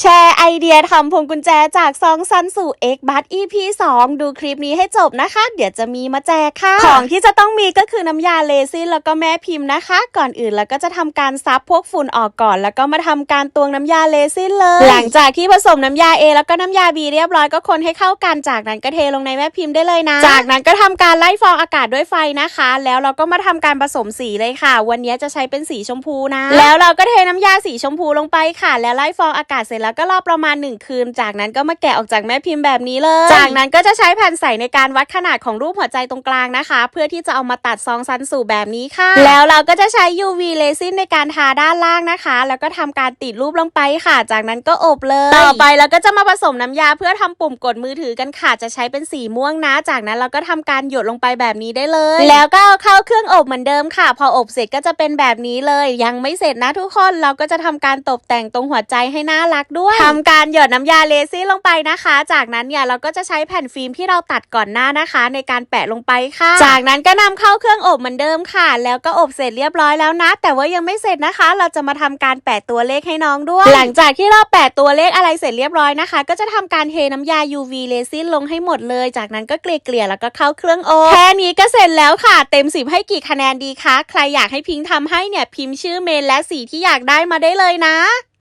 แชร์ไอเดียทำพวงกุญแจจากซองซันสู่ X b u d EP 2 ดูคลิปนี้ให้จบนะคะ เดี๋ยวจะมีมาแจกค่ะ ของที่จะต้องมีก็คือน้ำยาเลซินแล้วก็แม่พิมพ์นะคะ ก่อนอื่นแล้วก็จะทำการซับพวกฝุ่นออกก่อน แล้วก็มาทำการตวงน้ำยาเลซินเลย หลังจากที่ผสมน้ำยา A แล้วก็น้ำยา B เรียบร้อยก็คนให้เข้ากันจากนั้นก็เทลงในแม่พิมพ์ได้เลยนะ จากนั้นก็ทำการไล่ฟองอากาศด้วยไฟนะคะ แล้วเราก็มาทำการผสมสีเลยค่ะ วันนี้จะใช้เป็นสีชมพูนะ แล้วเราก็เทน้ำยาสีชมพูลงไปค่ะ แล้วไล่ฟองอากาศเสร็จแล้วก็รอประมาณ 1 คืน จากนั้นก็มาแกะออกจากแม่พิมพ์แบบนี้เลย จากนั้นก็จะใช้แผ่นใสในการวัดขนาดของรูปหัวใจตรงกลางนะคะ เพื่อที่จะเอามาตัดซองซันสู่แบบนี้ค่ะ แล้วเราก็จะใช้ UV เลซินในการทาด้านล่างนะคะ แล้วก็ทำการติดรูปลงไปค่ะ จากนั้นก็อบเลย ต่อไปเราก็จะมาผสมน้ำยาเพื่อทำปุ่มกดมือถือกันค่ะ จะใช้เป็นสีม่วงนะ จากนั้นเราก็ทำการหยดลงไปแบบนี้ได้เลย แล้วก็เอาเข้าเครื่องอบเหมือนเดิมค่ะ พออบเสร็จก็จะเป็นแบบนี้เลย ยังไม่เสร็จนะทุกคน เราก็จะทำการตกแต่งตรงหัวใจให้น่ารักด้วยทำการหยดน้ำยาเลซินลงไปนะคะ จากนั้นเนี่ยเราก็จะใช้แผ่นฟิล์มที่เราตัดก่อนหน้านะคะ ในการแปะลงไปค่ะ จากนั้นก็นำเข้าเครื่องอบเหมือนเดิมค่ะ แล้วก็อบเสร็จเรียบร้อยแล้วนะ แต่ว่ายังไม่เสร็จนะคะ เราจะมาทำการแปะตัวเลขให้น้องด้วย หลังจากที่เราแปะตัวเลขอะไรเสร็จเรียบร้อยนะคะ ก็จะทำการเทน้ำยา UV เลซินลงให้หมดเลย จากนั้นก็เกลี่ยๆแล้วก็เข้าเครื่องอบแค่นี้ก็เสร็จแล้วค่ะ เต็ม10ให้กี่คะแนนดีคะใครอยากให้พิงค์ทำให้เนี่ยพิมพ์ชื่อเมนและสีที่อยากได้มาได้เลยนะ